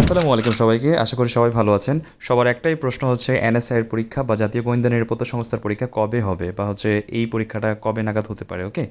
আসসালামু আলাইকুম সবাইকে। আশা করি সবাই ভালো আছেন। সবার একটাই প্রশ্ন হচ্ছে এনএসআই এর পরীক্ষা বা জাতীয় গোয়েন্দা নিরাপত্তা সংস্থার পরীক্ষা কবে হবে বা হচ্ছে এই পরীক্ষাটা কবে নাগাদ হতে পারে, ওকে?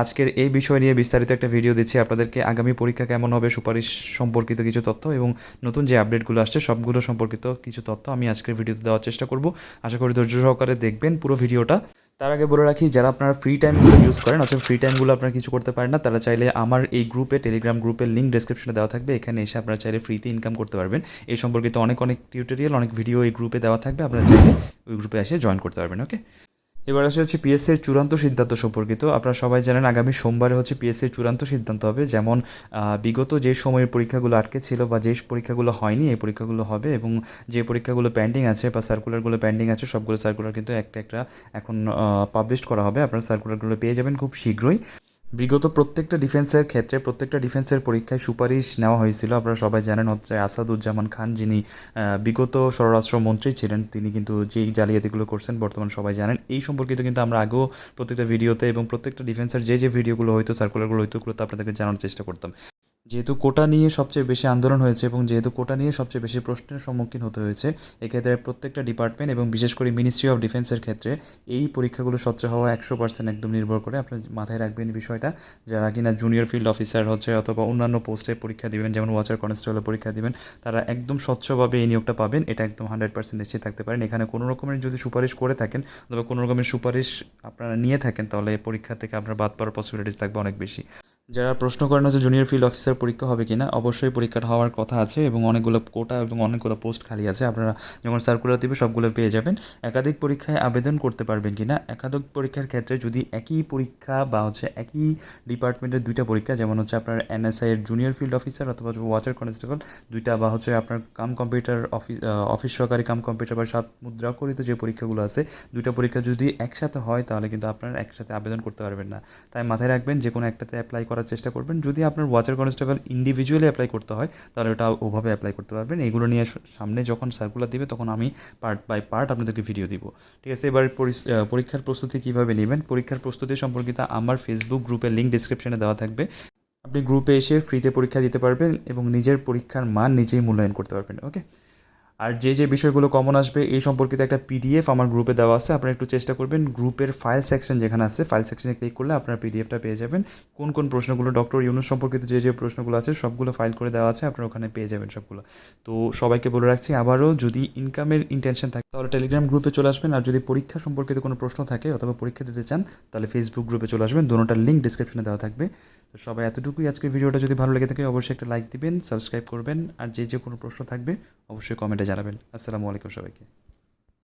আজকের এই বিষয় নিয়ে বিস্তারিত একটা ভিডিও দিচ্ছি আপনাদেরকে। আগামী পরীক্ষা কেমন হবে সুপারিশ সম্পর্কিত কিছু তথ্য এবং নতুন যে আপডেটগুলো আসছে সবগুলো সম্পর্কিত কিছু তথ্য আমি আজকের ভিডিওতে দেওয়ার চেষ্টা করব। আশা করি ধৈর্য সহকারে দেখবেন পুরো ভিডিওটা। তার আগে বলে রাখি, যারা আপনারা ফ্রি টাইমগুলো ইউজ করেন, অথবা ফ্রি টাইমগুলো আপনারা কিছু করতে পারেন না, তারা চাইলে আমার এই গ্রুপে টেলিগ্রাম গ্রুপের লিঙ্ক ডিসক্রিপশনে দেওয়া থাকবে। এখানে এসে আপনারা চাইলে ফ্রিতে ইনকাম করতে পারবেন। এই সম্পর্কিত অনেক অনেক টিউটোরিয়াল অনেক ভিডিও এই গ্রুপে দেওয়া থাকবে। আপনারা চাইলে ওই গ্রুপে এসে জয়েন করতে পারবেন ওকে এবার আসে হচ্ছে পিএসসির চূড়ান্ত সিদ্ধান্ত সম্পর্কিত। আপনারা সবাই জানেন আগামী সোমবারে হচ্ছে পিএসসির চূড়ান্ত সিদ্ধান্ত হবে। যেমন বিগত যে সময়ের পরীক্ষাগুলো আটকে ছিল বা যে পরীক্ষাগুলো হয়নি, এই পরীক্ষাগুলো হবে এবং যে পরীক্ষাগুলো পেন্ডিং আছে বা সার্কুলারগুলো পেন্ডিং আছে, সবগুলো সার্কুলার কিন্তু একটা একটা এখন পাবলিশ করা হবে। আপনারা সার্কুলারগুলো পেয়ে যাবেন খুব শীঘ্রই। বিগত প্রত্যেকটা ডিফেন্সের ক্ষেত্রে, প্রত্যেকটা ডিফেন্সের পরীক্ষায় সুপারিশ নেওয়া হয়েছিল। আপনারা সবাই জানেন হচ্ছে আসাদুজ্জামান খান, যিনি বিগত স্বরাষ্ট্রমন্ত্রী ছিলেন, তিনি কিন্তু যেই জালিয়াতিগুলো করছেন বর্তমান সবাই জানেন। এই সম্পর্কিত কিন্তু আমরা আগেও প্রত্যেকটা ভিডিওতে এবং প্রত্যেকটা ডিফেন্সের যে যে ভিডিওগুলো হয়তো সার্কুলারগুলো হয়তো ওগুলো আপনাদেরকে জানানোর চেষ্টা করতাম। যেহেতু কোটা নিয়ে সবচেয়ে বেশি আন্দোলন হয়েছে এবং যেহেতু কোটা নিয়ে সবচেয়ে বেশি প্রশ্নের সম্মুখীন হতে হয়েছে, এক্ষেত্রে প্রত্যেকটা ডিপার্টমেন্ট এবং বিশেষ করে মিনিস্ট্রি অফ ডিফেন্সের ক্ষেত্রে এই পরীক্ষাগুলো স্বচ্ছ হওয়া একশো পার্সেন্ট একদম নির্ভর করে। আপনার মাথায় রাখবেন বিষয়টা, যারা কিনা জুনিয়র ফিল্ড অফিসার হচ্ছে অথবা অন্যান্য পোস্টে পরীক্ষা দিবেন, যেমন ওয়াচার কনস্টেবলের পরীক্ষা দিবেন, তারা একদম স্বচ্ছভাবে এই নিয়োগটা পাবেন। এটা একদম হান্ড্রেড পার্সেন্ট নিশ্চিত থাকতে পারেন। এখানে কোনো রকমের যদি সুপারিশ করে থাকেন অথবা কোনো রকমের সুপারিশ আপনারা নিয়ে থাকেন, তাহলে পরীক্ষা থেকে আপনার বাদ পড়ার পসিবিলিটিস থাকবে অনেক বেশি। যারা প্রশ্ন করেন হচ্ছে জুনিয়র ফিল্ড অফিসার পরীক্ষা হবে কিনা, অবশ্যই পরীক্ষাটা হওয়ার কথা আছে এবং অনেকগুলো কোটা এবং অনেকগুলো পোস্ট খালি আছে। আপনারা যখন সার্কুলার দিবে সবগুলো পেয়ে যাবেন। একাধিক পরীক্ষায় আবেদন করতে পারবেন কিনা, একাধিক পরীক্ষার ক্ষেত্রে যদি একই পরীক্ষা বা হচ্ছে একই ডিপার্টমেন্টের দুইটা পরীক্ষা, যেমন হচ্ছে আপনার এনএসআই এর জুনিয়র ফিল্ড অফিসার অথবা ওয়াচার কনস্টেবল দুইটা বা হচ্ছে আপনার কাম কম্পিউটার অফিস অফিস সহকারী কাম কম্পিউটার বা সাত মুদ্রাকরিত যে পরীক্ষাগুলো আছে, দুইটা পরীক্ষা যদি একসাথে হয়, তাহলে কিন্তু আপনার একসাথে আবেদন করতে পারবেন না। তাই মাথায় রাখবেন যে কোনো একটাতে অ্যাপ্লাই করার চেষ্টা করবেন। যদি আপনার ওয়াচার কনস্টেবল ইন্ডিভিজুয়ালি অ্যাপ্লাই করতে হয়, তাহলে ওটা ওভাবে অ্যাপ্লাই করতে পারবেন। এগুলো নিয়ে সামনে যখন সার্কুলার দিবে, তখন আমি পার্ট বাই পার্ট আপনাদেরকে ভিডিও দিব। ঠিক আছে? এবার পরীক্ষার প্রস্তুতি কীভাবে নেবেন? পরীক্ষার প্রস্তুতি সম্পর্কিত আমার ফেসবুক গ্রুপের লিঙ্ক ডিসক্রিপশনে দেওয়া থাকবে। আপনি গ্রুপে এসে ফ্রিতে পরীক্ষা দিতে পারবেন এবং নিজের পরীক্ষার মান নিজেই মূল্যায়ন করতে পারবেন ওকে আর যে যে বিষয়গুলো কমন আসবে, এই সম্পর্কিত একটা পিডিএফ আমার গ্রুপে দেওয়া আছে। আপনারা একটু চেষ্টা করবেন গ্রুপের ফাইল সেকশন যেখানে আছে ফাইল সেকশনে ক্লিক করলে আপনারা পিডিএফটা পেয়ে যাবেন। কোন কোন প্রশ্নগুলো ডক্টর ইউনুস সম্পর্কিত যে যে প্রশ্নগুলো আছে, সবগুলো ফাইল করে দেওয়া আছে, আপনারা ওখানে পেয়ে যাবেন সবগুলো। তো সবাইকে বলে রাখছি, আবারও যদি ইনকামের ইন্টেনশন থাকে, তাহলে টেলিগ্রাম গ্রুপে চলে আসবেন। আর যদি পরীক্ষা সম্পর্কিত কোনো প্রশ্ন থাকে অথবা পরীক্ষা দিতে চান, তাহলে ফেসবুক গ্রুপে চলে আসবেন। দুটোটার লিঙ্ক ডিসক্রিপশনে দেওয়া থাকবে। তো সবাই এতটুকুই আজকের ভিডিওটা যদি ভালো লেগে থাকে, অবশ্যই একটা লাইক দিবেন সাবস্ক্রাইব করবেন। আর যে যে কোনো প্রশ্ন থাকবে, অবশ্যই কমেন্টে জানাবেন। আসসালামু আলাইকুম সবাইকে।